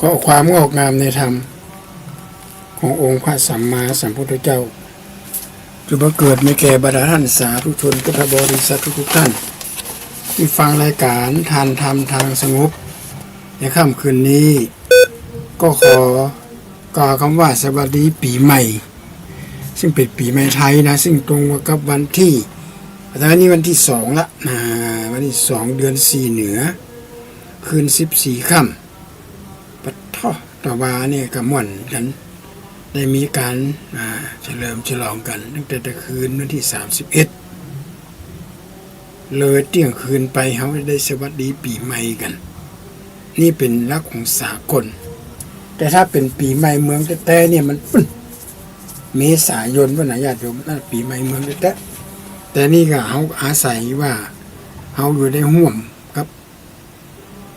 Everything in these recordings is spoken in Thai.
ข้อความงอกงามในธรรม ขององค์พระสัมมาสัมพุทธเจ้าจะบังเกิดในแก่บรรดาท่านสาธุชนพุทธบริษัททุกท่าน ที่ฟังรายการทานธรรมทางสงบในค่ำคืนนี้ ก็ขอกล่าวคำว่าสวัสดีปีใหม่ ซึ่งเป็นปีใหม่ไทยนะ ซึ่งตรงกับวันที่ ตอนนี้วันที่สองละนะวันที่สองเดือนสี่เหนือ คืนสิบสี่ค่ำปะท่อตะวาเนี่ยกับม่วนกันได้มีการเฉลิมฉลองกัน ตั้งแต่ตะคืนวันที่สามสิบเอ็ดเลยเที่ยงคืนไปเขาได้สวัสดีปีใหม่กัน นี่เป็นลักของสากล แต่ถ้าเป็นปีใหม่เมืองแต่เนี่ยมันเมษายนวันไหนญาติโยมนั่นปีใหม่เมืองแต่ แต่นี่ก็เขาอาศัยว่าเขาอยู่ในห่วมกับ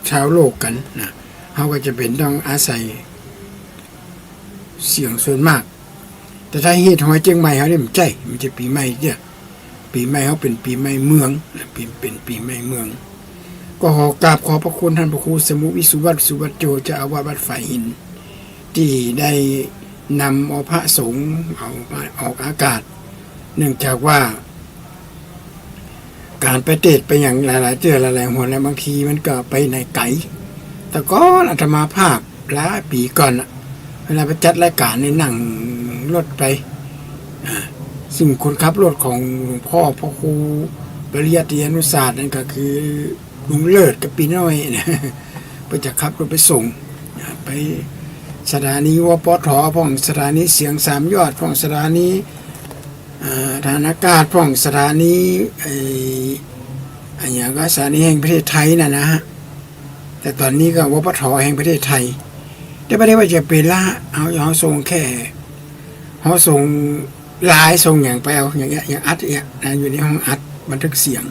ชาวโลกกันนะเขาก็จะเป็นต้องอาศัย เสียงส่วนมาก แต่ถ้าเฮ็ดหอยเจียงใหม่เขาเนี่ยมันใจมันจะปีใหม่เนี่ยปีใหม่เขาเป็นปีใหม่เมืองเป็นเป็นปีใหม่เมือง ก็ขอกราบขอพระคุณท่านพระครูสมุวิสุวัตสุวัตโจเจะอาวาสวัดฝ่ายหิน ที่ได้นำเอาพระสงฆ์เอาออกอากาศ เนื่องจากว่า การไปเทศไปอย่างหลาย ๆเจอหลายๆหัวแล้วบางทีมันก็ไปในไกลแต่ก็อาตมาภาพหลาปีก่อนน่ะเวลาไปจัดรายการในนั่งรถไปอ่าซึ่งคนขับรถของหลวงพ่อพ่อครูปริยัติยานุศาสตร์นั่นก็คือลุงเลิศกับปีน้อยนะไปจะขับรถไปส่ง ไปสถานีวปทพ่องสถานีเสียงสามยอดพ่องสถานี ฐานอากาศพ่องสถานีไอ้อันอย่างก็สถานีแห่งประเทศไทยนะนะฮะแต่ตอนนี้ก็วปทแห่งประเทศไทย แต่ไม่ได้ว่าจะเป็นละเอาเอาส่งแค่เขาส่งลายส่งอย่างไปเอาอย่างเงี้ยอย่างอัดเนี่ยนะอยู่ในห้องอัดบันทึกเสียง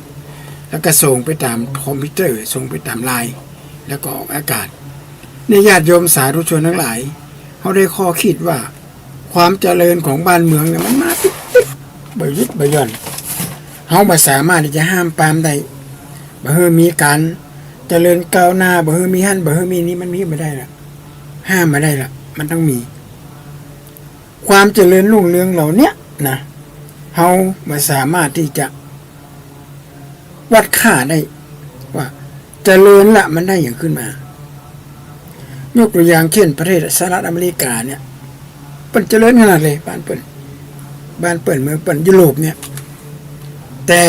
แล้วก็ส่งไปตามคอมพิวเตอร์ส่งไปตามไลน์แล้วก็ออกอากาศในญาติโยมสาธุชนทั้งหลายเขาได้ข้อคิดว่าความเจริญของบ้านเมืองเนี่ยมันมา บยึดบย่อนเขาไม่สามารถที่จะห้ามปามได้บ่เฮอมีการเจริญก้าวหน้าบ่เฮอมีหั่นบ่เฮอมีนี่มันมีไม่ได้ละห้ามมาได้ละมันต้องมี ความเจริญรุ่งเรืองเหล่าเนี้ยนะเฮาไม่สามารถที่จะ วัดค่าได้ ว่าเจริญละมันได้อย่างขึ้นมายกตัวอย่างเช่นประเทศสหรัฐอเมริกาเนี่ยเปิ่นเจริญขนาดเลยบ้านเปิ่น บ้านเปิ่นเมืองเปิ่นยุโรปเนี่ย แต่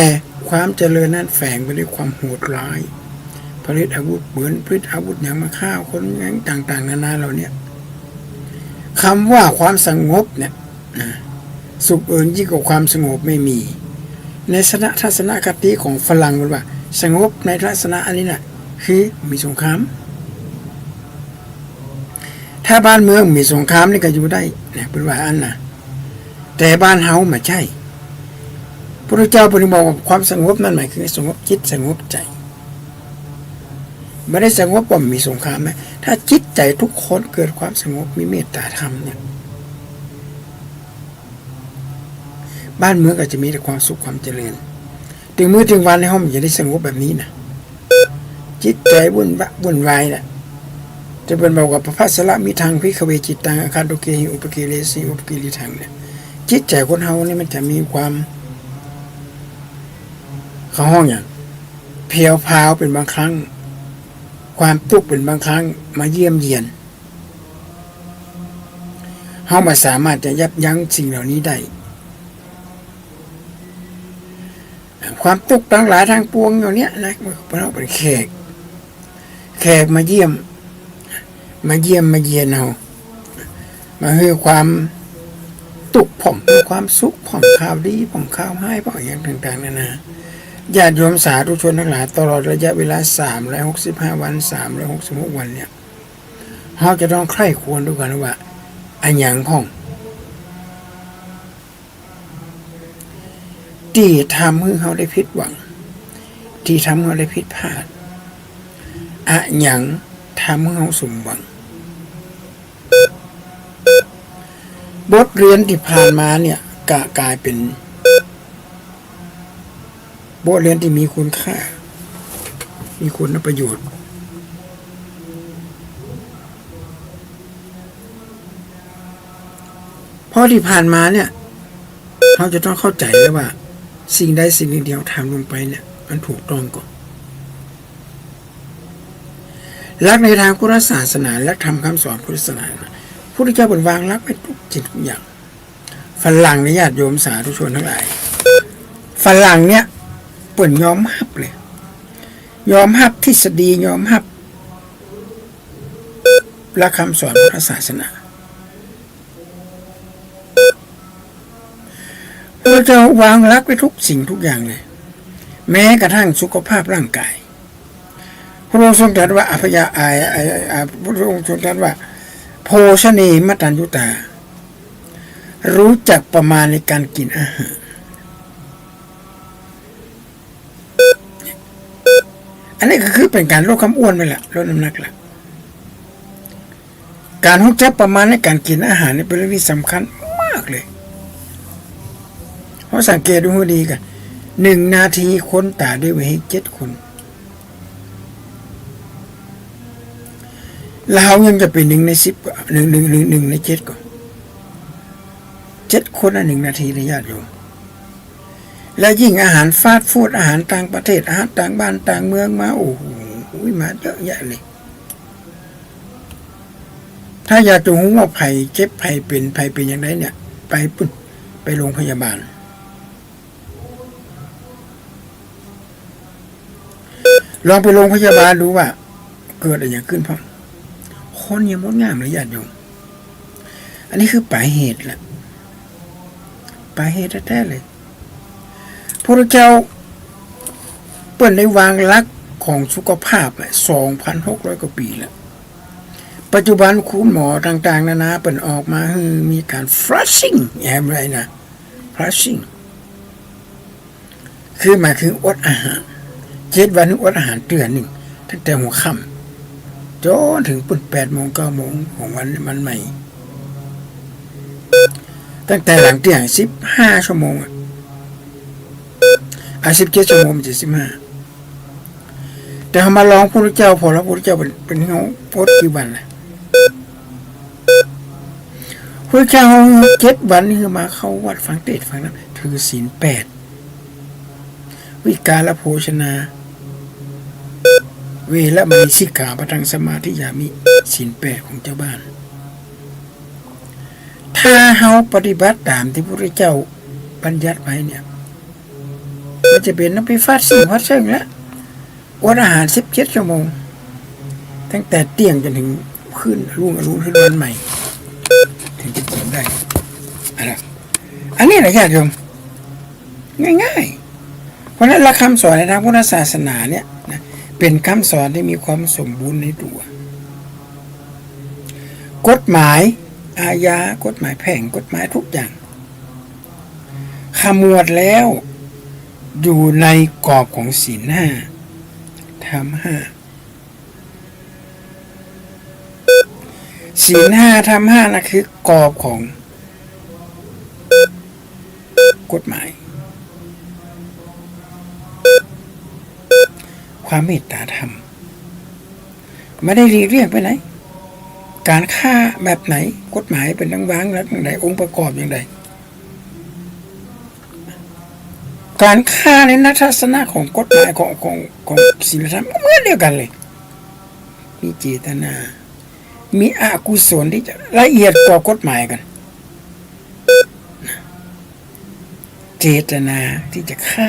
ความเจริญนั้นแฝงไปด้วยความโหดร้าย ผลิตอาวุธปือนผลิตอาวุธอย่างมาฆ่าคนอย่างต่าง ๆ นานาเราเนี่ยคำว่าความสงบเนี่ยสุขอื่นยิ่งกว่าความสงบไม่มี ในสนะทัศนคติของฝรั่งมันว่า สงบในทัศนะอันนี้น่ะคือมีสงคราม ถ้าบ้านเมืองมีสงครามนี่ก็อยู่ได้เนี่ยเป็นว่าอันน่ะ แต่บ้านเฮาไม่ใช่ พระเจ้าปริบอกว่าความสงบนั่นหมายคือสงบจิตสงบใจไม่ได้สงบว่ามีสงครามไหมถ้าจิตใจทุกคนเกิดความสงบมีเมตตาธรรมเนี่ยบ้านเมืองก็จะมีแต่ความสุขความเจริญ ถึงมือถึงวันในห้องมันจะได้สงบแบบนี้นะจิตใจวุ่นวะวุ่นวายนะจะเป็นบอกว่าพระพัสละมีทางพิขเวจิตตังอาคารโตเกหิอุปกิเลสีอุปกิริทังเนี่ย จิตใจคนเฮานี่มันจะมีความเขาห้องอย่างเพียวพราวเป็นบางครั้ง ความทุกข์เป็นบางครั้งมาเยี่ยมเยียนเฮามาสามารถจะยับยั้งสิ่งเหล่านี้ได้ความทุกข์ทั้งหลายทางปวงอย่างเนี้ยนะเราเป็นแขก แขกมาเยี่ยม มาเยี่ยมมาเยียนเรามาให้ความ ตุกผ่อมความสุขผ่อมข่าวดีผ่อมข่าวให้ผ่อมอย่างต่างๆนานาญาติโยมสาธุชนทั้งหลายตลอดระยะเวลาสามร้อยหกสิบห้าวันสามร้อยหกสิบหกวันเนี่ยเราจะต้องใคร่ควรดูกันว่าอันอย่างพ่องที่ทำให้เขาได้ผิดหวัง ที่ทำให้เขาได้ผิดพลาดอะหยังทำให้เขาสมหวัง บทเรียนที่ผ่านมาเนี่ยกะกลายเป็นบวกเรียนที่มีคุณค่า มีคุณประโยชน์ เพราะที่ผ่านมาเนี่ยเราจะต้องเข้าใจแล้วว่า สิ่งใดสิ่งหนึ่งเดียวทำลงไปเนี่ย มันถูกต้องก่อนรักในทางพุทธศาสนาและทำคำสอนพุทธศาสนา พุทธเจ้าบนวางรักไว้ทุกจิตทุกอย่างฝรั่งในญาติโยมสาธุชนทั้งหลายฝรั่งเนี่ยเปิ่นยอมฮับเลย ยอมฮับทฤษฎียอมฮับและคำสอนพุทธศาสนาเราจะวางรักไว้ทุกสิ่งทุกอย่างเลย แม้กระทั่งสุขภาพร่างกาย พระองค์ทรงตรัสว่าอภยาอายอายพระองค์ทรงตรัสว่า ภชเนมตัญยุตา รู้จักประมาณในการกินอาหารอันนี้ก็คือเป็นการลดความอ้วนไปละลดน้ำหนักละการรู้จักประมาณในการกินอาหารนี่เป็นเรื่องที่สำคัญมากเลยเพราะสังเกตดูให้ดีกันหนึ่งนาทีคนตาด้วยเวให้เจ็ดคน เรายังจะเป็นหนึ่งในสิบหนึ่งหนึ่งหนึ่งหนึ่งในเจ็ดก่อนเจ็ดคนละหนึ่งนาทีนะญาติโยมและยิ่งอาหารฟาสต์ฟู้ดอาหารต่างประเทศอาหารต่างบ้านต่างเมืองมาโอ้โหมาเยอะแยะเลย ถ้าอยากจะรู้ว่าภัยเจ็บภัยเป็นภัยเป็นอย่างไรเนี่ย ไปปุ่นไปโรงพยาบาล ลองไปโรงพยาบาลดูว่า เกิดอะไรขึ้นเพร คนยังมดงามเลยญาติโยม อันนี้คือปลายเหตุแหละปลายเหตุแท้ๆเลยพระเจ้าเปิดในวางลักของสุขภาพสองพันหกร้อยกว่าปีแล้ว ปัจจุบันคุณหมอต่างๆ นานาเปิดออกมาคือมีการ flushing แอบไรนะ flushing คือหมายถึงอดอาหาร เจ็ดวันอดอาหารเตือนหนึ่งตั้งแต่หัวค่ำ จนถึงปุ่นแปดโมงเก้าโมงของวันมันใหม่ ตั้งแต่หลังเที่ยงสิบห้าชั่วโมงอะอะสิบเจ็ดชั่วโมงมันจะสิบห้าแต่เขามาลองพระเจ้าพอแล้วพระเจ้าเป็นเป็นเขาโพสต์กี่วันนะพระเจ้าเจ็ดวันนี่คือมาเข้าวัดฟังเทศฟังนั้นถือศีลแปดวิกาลโภชนา เวละมีสิกขาปทังสมาธิยามิสินแปดของเจ้าบ้าน ถ้าเฮาปฏิบัติตามที่พระเจ้าบัญญัติไว้เนี่ยมันจะเป็นน้ำไปฟาดสิ่งวัดเชิงแล้วอดอาหารสิบเจ็ดชั่วโมง ตั้งแต่เที่ยงจนถึงขึ้นรุ่งอรุณขึ้นวันใหม่ ถึงจะกินได้อะไรอันนี้แหละญาติโยมง่ายๆ เพราะนั้นหลักคำสอนในทางพุทธศาสนาเนี่ย เป็นคำสอนที่มีความสมบูรณ์ในตัว กฎหมายอาญากฎหมายแพ่งกฎหมายทุกอย่างขมวดแล้วอยู่ในกรอบของศีลห้าธรรมห้าศีลห้าธรรมห้านะคือกรอบของกฎหมาย ความเมตตาธรรม ไม่ได้รีเรียกไปไหน การฆ่าแบบไหนกฎหมายเป็นดังวางแล้วอย่างไรองค์ประกอบอย่างไรการฆ่าในนักทัศนะของกฎหมายของของของศีลธรรมเหมือนเดียวกันเลย มีเจตนา มีอกุศลที่จะละเอียดกว่ากฎหมายกัน เจตนาที่จะฆ่า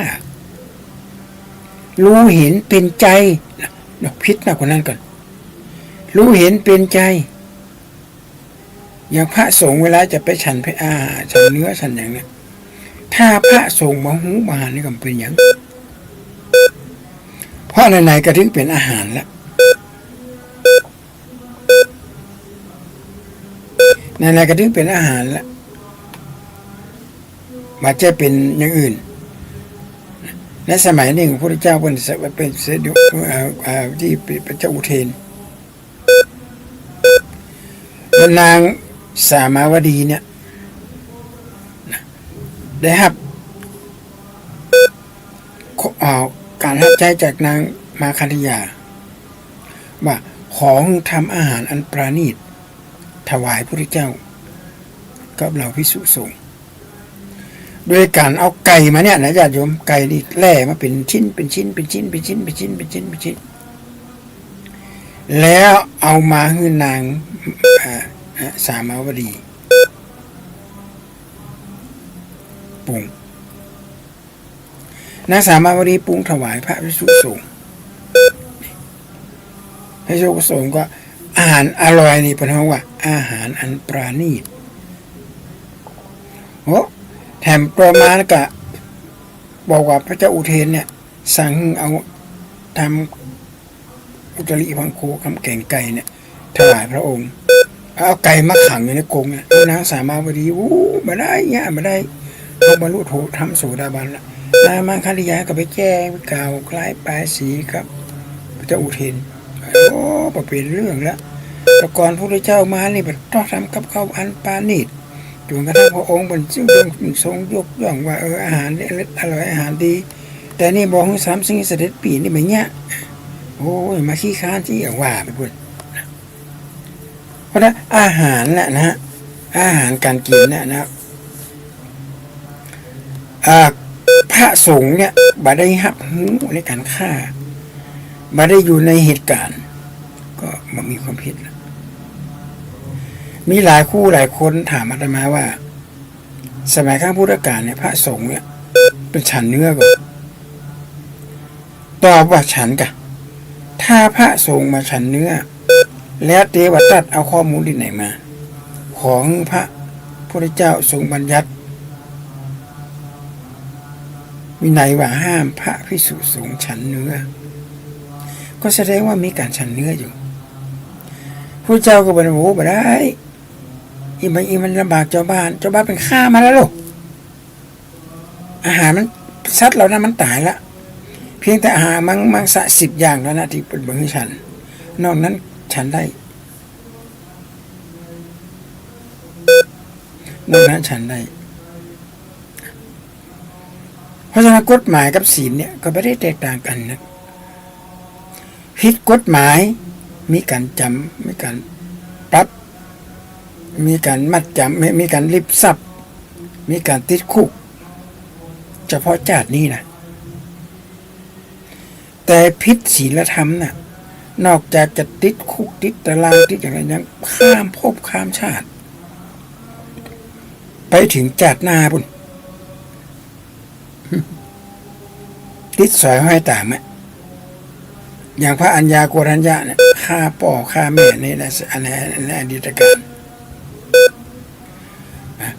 รู้เห็นเป็นใจเดี๋ยวพิษนะคนนั้นก่อน รู้เห็นเป็นใจ อย่างพระสงฆ์เวลาจะไปฉันไปอาหารฉันเนื้อฉันอย่างเนี้ยถ้าพระสงฆ์มาหูมาหานี่ก็เป็นอย่างเพราะไหนๆก็ถึงเป็นอาหารแล้วไหนๆก็ถึงเป็นอาหารแล้วมาจะเป็นอย่างอื่น ในสมัยหนึ่งพระพุทธเจ้าเป็นเป็นเสด็จที่เป็นเจ้าอุเทนนางสามาวดีเนี่ยได้รับการรับใจจากนางมาคันธยา ว่าของทำอาหารอันประณีต ถวายพระเจ้ากับเราพิสุสงฆ ด้วยการเอาไก่มาเนี่ยนะญาติโยมไก่นี่แล่มาเป็นชิ้นเป็นชิ้นเป็นชิ้นเป็นชิ้นเป็นชิ้นเป็นชิ้นเป็นชิ้น แล้วเอามาให้นางสามาวดีปรุงนางสามาวดีปรุงถวายพระพิสุสงฆ์พระพิสุสงฆ์ก็อาหารอร่อยนี่เป็นเพราะว่า อาหารอันปราณีตโอ้ แถมตัวมาแล้วก็บอกว่าพระเจ้าอุเทนเนี่ย สั่งเอาทำอุตริพังโคคำแก่งไก่เนี่ยถวายพระองค์เอาไก่มาขังอยู่ในกรงเนี่ยนางสามาวดีวู้มาได้เนี่ยมาได้เขาบรรลุโถทำโสดาบันละนางมังคัริยาก็ไปแจ้งไปกล่าวคล้ายปลายสีครับ พระเจ้าอุเทนโอ้ปเป็นเรื่องแล้วแต่ก่อนพระพุทธเจ้ามานี่เป็นต้องทำกับเขาอันปานีต จนกระทั่งพระองค์เป็นซึ่งทรงยกย่องว่าเอออาหารเนี่อร่อยอาหารดี แต่นี่บอกให้สามสิ่งเสด็จปีนี่แบบเนี้ยโอ้ยมาขี้ค้านที่อย่างว่าไปพูดเพราะฉะนั้นอาหารน่ะนะฮะอาหารการกินน่ะนะพระสงฆ์เนี่ยบ่ได้หับหูในการฆ่ามาได้อยู่ในเหตุการณ์ ก็มันมีความผิดแล้ว มีหลายคู่หลายคนถามอาตมาว่า สมัยข้างพุทธกาลเนี่ยพระสงฆ์เนี่ยเป็นฉันเนื้อก่อนตอบว่าฉันกะ ถ้าพระสงฆ์มาฉันเนื้อ แล้วเทวตัดเอาข้อมูลที่ไหนมา ของพระพุทธเจ้าทรงบัญญัติวินัยว่าห้ามพระพิสุสงฆ์ฉันเนื้อ ก็แสดงว่ามีการฉันเนื้ออยู่พระเจ้าก็บอกว่าโอ้บ่ได้ อีมันอีมันลำบากเจ้าบ้าน เจ้าบ้านเป็นฆ่ามาแล้วลูกอาหารมันซัดเรานะมันตายละเพียงแต่อาหารมังมังสะสิบอย่างแล้วนะที่เป็นมือฉัน นอกนั้นฉันได้นอกนั้นฉันได้ เพราะฉะนั้นกฎหมายกับศีลเนี่ยก็ไม่ได้แตกต่างกันนะผิดกฎหมายมีการจำมีการ มีการมัดจำมีมีการริบทรัพย์มีการติดคุก เฉพาะจาตินี้นะแต่พิษศีลธรรมน่ะนอกจากจะติดคุกติดตารางติดอย่างไรยังข้ามภพข้ามชาติ ไปถึงจาตหน้าบุญติดสอยห้อยตามอะอย่างพระอัญญาโกรัญญะเนี่ยฆ่าป่อฆ่าแม่ในอันในในอดีตการ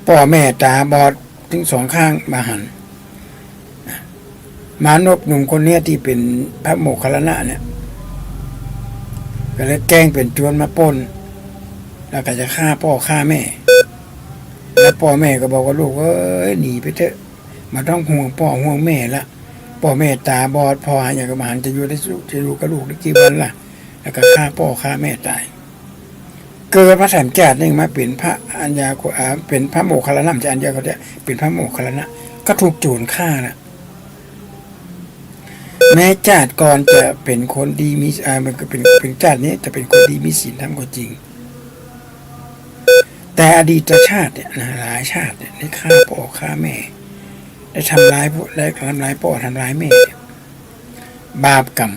ป่อแม่ตาบอดถึงสองข้างมาหันมานพหนุ่มคนเนี้ยที่เป็นพระโมคคัลลานะเนี่ยก็เลยแกล้งเป็นโจรมาป้น แล้วก็จะฆ่าพ่อฆ่าแม่ แล้วพ่อแม่ก็บอกว่าลูกเอ้ยหนีไปเถอะมาต้องห่วงพ่อห่วงแม่ละพ่อแม่ตาบอดพ่อหาอย่างกับหมานจะอยู่ได้สุจะอยู่กับลูกได้กี่วันล่ะ แล้วก็ฆ่าพ่อฆ่าแม่ตาย เกิดพระแถมแก่หนึ่งมาเป็นพระอัญญากาเป็นพระโมคคัลลานะจะอัญญาเขาจะเป็นพระโมคคัลลานะก็ถูกโจรฆ่าละแม้จาติก่อนจะเป็นคนดีมีอ่ามันก็เป็นเป็นจาตินี้จะเป็นคนดีมีศีลธรรมก็จริง แต่อดีตชาติเนี่ยนะหลายชาติเนี่ยได้ฆ่าพ่อฆ่าแม่ ได้ทำร้ายผู้ได้ทำร้ายพ่อทำร้ายแม่ บาปกรรม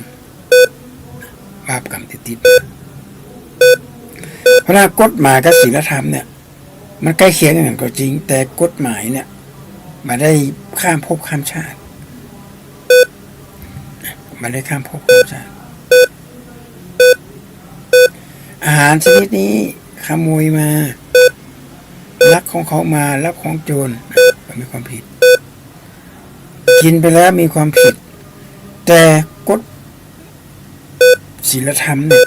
บาปกรรมติดติด เพราะว่ากฎหมายกับศีลธรรมเนี่ย มันใกล้เคียงกันก็จริง แต่กฎหมายเนี่ยมาได้ข้ามภพข้ามชาติมาได้ข้ามภพข้ามชาติ อาหารชนิดนี้ขโมยมาลักของเขามาลักของโจรก็มีความผิด กินไปแล้วมีความผิด แต่กฎศีลธรรมเนี่ย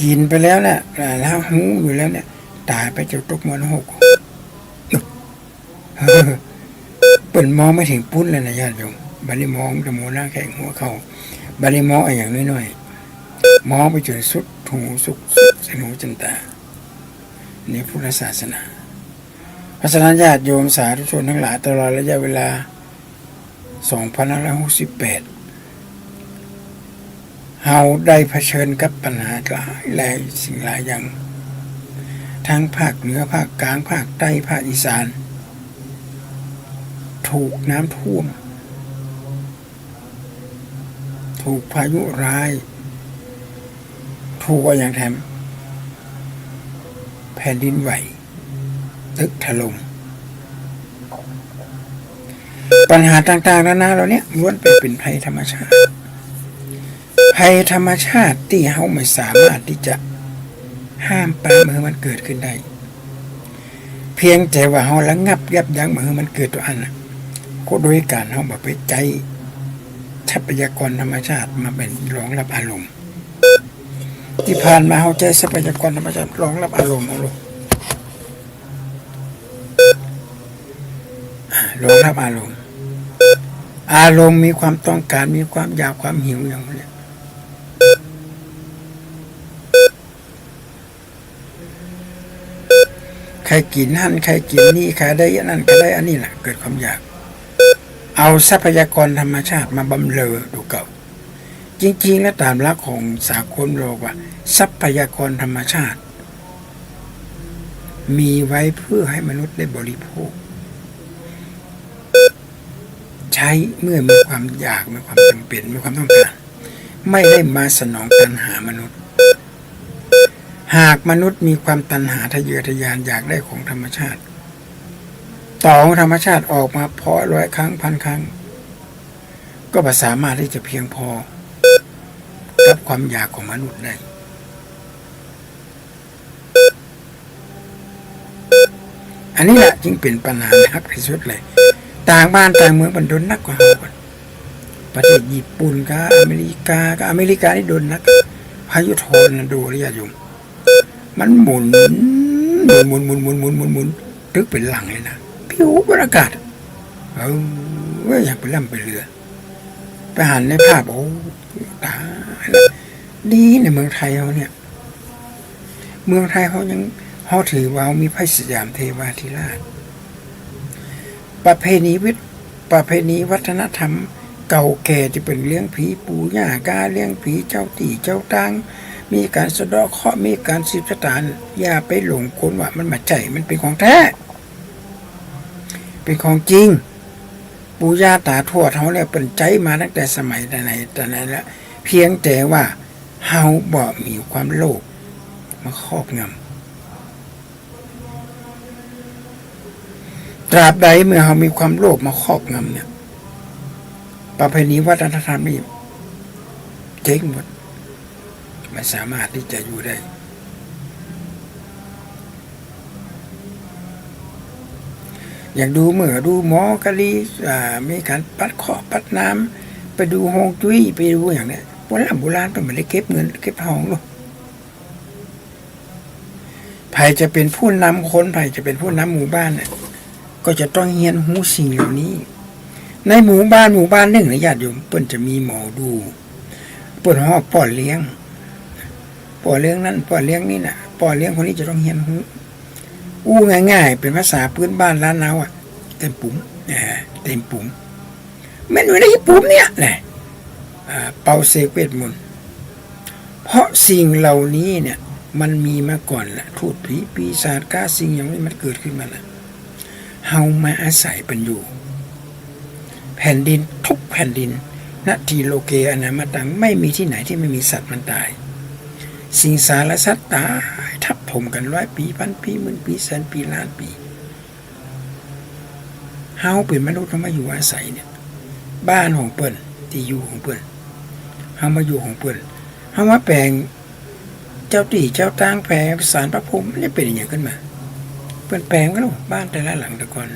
กินไปแล้วเนี่ยแล้วหูอยู่แล้วเนี่ย ตายไปจะตกมรหกเออเปิดมองไม่ถึงปุ้นเลยนะญาติโยมบัดนี้มองจะโมหน้าแข็งหัวเขาบัดนี้มองอะไรอย่างน้อยๆมองไปจนสุดหูสุกสุดสนูจนตานี่พุทธศาสนาเพราะฉะนั้นญาติโยมสาธุชนทั้งหลายตลอดระยะเวลา 2568 เฮาได้เผชิญกับปัญหาหลายหลายสิ่งหลายอย่าง ทั้งภาคเหนือภาคกลางภาคใต้ภาคอีสาน ถูกน้ำท่วม ถูกพายุร้าย ถูกว่าอย่างแถม แผ่นดินไหว ตึกถล่มปัญหาต่างๆนานาเราเนี่ยล้วนไปเป็นภัยธรรมชาติ ภัยธรรมชาติที่เขาไม่สามารถที่จะห้ามปรามเมื่อมันเกิดขึ้นได้ เพียงแต่ว่าเขาระงับยับยั้งเมื่อมันเกิดตัวอันน่ะก็โดยการเขาแบบไปใจทรัพยากรธรรมชาติมาเป็นรองรับอารมณ์ ที่ผ่านมาเขาใจทรัพยากรธรรมชาติรองรับอารมณ์เอาลูกรองรับอารมณ์ อารมณ์มีความต้องการมีความอยากความหิวอย่างนี้ ใครกินนั่นใครกินนี่ใครได้อันนั่นก็ได้อันนี้แหละเกิดความอยาก เอาทรัพยากรธรรมชาติมาบำเรอดูเก่า จริงๆแล้วตามหลักของสากลโลกว่า ทรัพยากรธรรมชาติ มีไว้เพื่อให้มนุษย์ได้บริโภค ใช้เมื่อมีความอยากมีความจำเป็นมีความต้องการไม่ได้มาสนองตัณหามนุษย์ หากมนุษย์มีความตัณหาทะเยอทะยานอยากได้ของธรรมชาติ ต่อของธรรมชาติออกมาเพาะร้อยครั้งพันครั้ง ก็ไม่สามารถที่จะเพียงพอ กับความอยากของมนุษย์ได้อันนี้แหละจึงเป็นปัญหาหนักที่สุดเลย ต่างบ้านต่างเมืองมันโดนนักกว่าเราก่อนประเทศญี่ปุ่นกับอเมริกากับอเมริกานี่โดนนักพายุโทนนะดูระยะยุง มันหมุนหมุนหมุนหมุนหมุนหมุนหมุนตึกเป็นหลังเลยนะผิวบรรยากาศเออว้อยากไปล่ำไปเรือ ไปหันในภาพโอ้ตายดีในเมืองไทยเขาเนี่ย เมืองไทยเขายังเขาถือว่ามีพระสยามเทวาธิราช ประเพณีวิทย์ประเพณีวัฒนธรรม เก่าแก่จะเป็นเลี้ยงผีปู่ย่ากาเลี้ยงผีเจ้าตีเจ้าตัง มีการสะดาะเคราะมีการสืบชะตาน อย่าไปหลงคนว่ามันมาใจมันเป็นของแท้ เป็นของจริง ปู่ย่าตาทวดเขาเนี่ยเป็นใจมาตั้งแต่สมัยแต่ไหนแต่ไหนแล้วเพียงแต่ว่าเฮาบ่มีความโลภมาครอบงำตราบใดเมื่อเรามีความโลภมาครอบงำเนี่ยประเพณีวัฒนธรรมนี่เจ๊งหมด ไม่สามารถที่จะอยู่ได้ อยากดูเหมือดูหมอกะลีอ่ามีการปัดขอปัดน้ำไปดูฮงจุ้ยไปดูอย่างเนี้ยโบราณโบราณเป็นไม่ได้เก็บเงินเก็บทองหรอกไผ่จะเป็นผู้นำคนไผ่จะเป็นผู้นำหมู่บ้านเนี่ยก็จะต้องเฮียนหูสิ่งเหล่านี้ ในหมู่บ้านหมู่บ้านหนึ่งนะญาติโยมเปิ้นจะมีหมอดู เปิ้นฮอบป่อเลี้ยง ป่อเลี้ยงนั่นป่อเลี้ยงนี่น่ะป่อเลี้ยงคนนี้จะต้องเฮียนหูอู้ง่าย ๆ เป็นภาษาพื้นบ้านล้านนาอะเต็มปุ๋มเออเต็มปุ๋มแม่นอยู่ในปุ๋มเนี่ยแหละเป่าเสกเวทมนเพราะสิ่งเหล่านี้เนี่ยมันมีมาก่อนแหละทูตผีปีศาจก้าสิ่งอย่างนี้มันเกิดขึ้นมาแล้วเฮามาอาศัยเป็นอยู่ แผ่นดินทุกแผ่นดินนาทีโลเกอนามาตังไม่มีที่ไหนที่ไม่มีสัตว์มันตาย สิ่งสารสัตว์ตายทับถมกันร้อยปีพันปีหมื่นปีแสนปีล้านปีเฮาเป็นมนุษย์เรามาอยู่อาศัยเนี่ย บ้านของเปิ้นที่อยู่ของเปิ้นเฮามาอยู่ของเปิ้นเฮามาแปลงเจ้าตีเจ้าตางแปลงสารพระพรหมนี่เป็นอย่างขึ้นมา เปลี่ยนแปลงกันหรอบ้านแต่ละหลังแต่ก่อน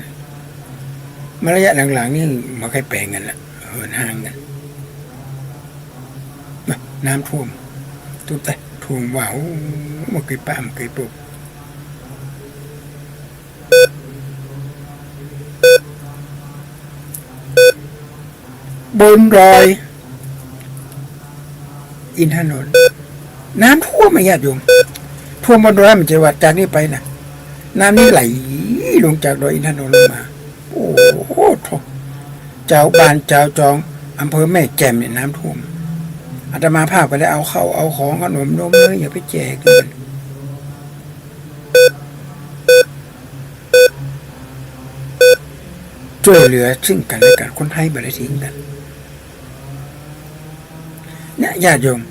มาระยะหลังๆนี่มาใครแปลงกันละเหินห่างกันน้ำท่วมทุบแต่ ท่วมว่าวมาเคยป้ามเคยปลุกบนรอยอินทนนท์น้ำท่วมไม่ญาติโยมท่วมบนรอยมันจะวัดจากนี้ไปนะน้ำนี่ไหลลงจากดอยอินทนนท์ลงมา โอ้โหโถเจ้าบ้านเจ้าจองอำเภอแม่แจ่มเนี่ยน้ำท่วม อาตมาภาพไปได้เอาเข้าเอาของขนมนมเลยอย่าไปแจกเลยช่วยเหลือซึ่งกันและกันคนไทยบริทิ้งกันเนี่ยญาติโยม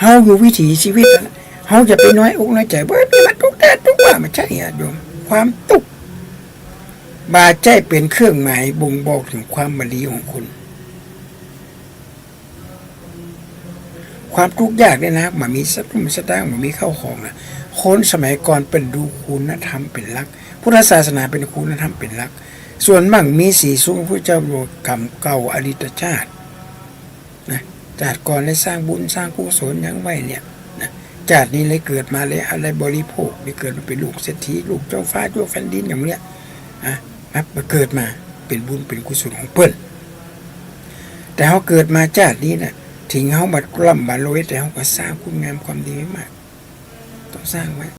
เฮาอยู่วิถีชีวิตเฮาจะไปน้อยอกน้อยใจเบิดนี่มันทุกแต่ทุกว่าไม่ใช่ญาติโยมความตุกบาใจเป็นเครื่องหมายบ่งบอกถึงความบรีของคุณ ความทุกข์ยากเนี่ยนะมันมีสัตว์มันสตางมันมีข้าวของนะคนสมัยก่อนเป็นดูคุณธรรมเป็นหลัก พุทธศาสนาเป็นคุณธรรมเป็นหลัก ส่วนมั่งมีสีสูงพระเจ้าโลกรรมเก่าอดีตชาติจากก่อนได้สร้างบุญสร้างกุศลยังไว้เนี่ยนะจากนี้เลยเกิดมาเลยอะไรบริโภคได้เกิดมาเป็นลูกเศรษฐีลูกเจ้าฟ้าเจ้าแผ่นดินอย่างเนี้ยอะครับมาเกิดมาเป็นบุญเป็นกุศลของเพิ่นแต่เขาเกิดมาชาตินี้นะ ถึงเขาบัดกล่ำบัดโรยแต่เขาก็สร้างคุณงามความดีไว้มาก ต้องสร้างไว้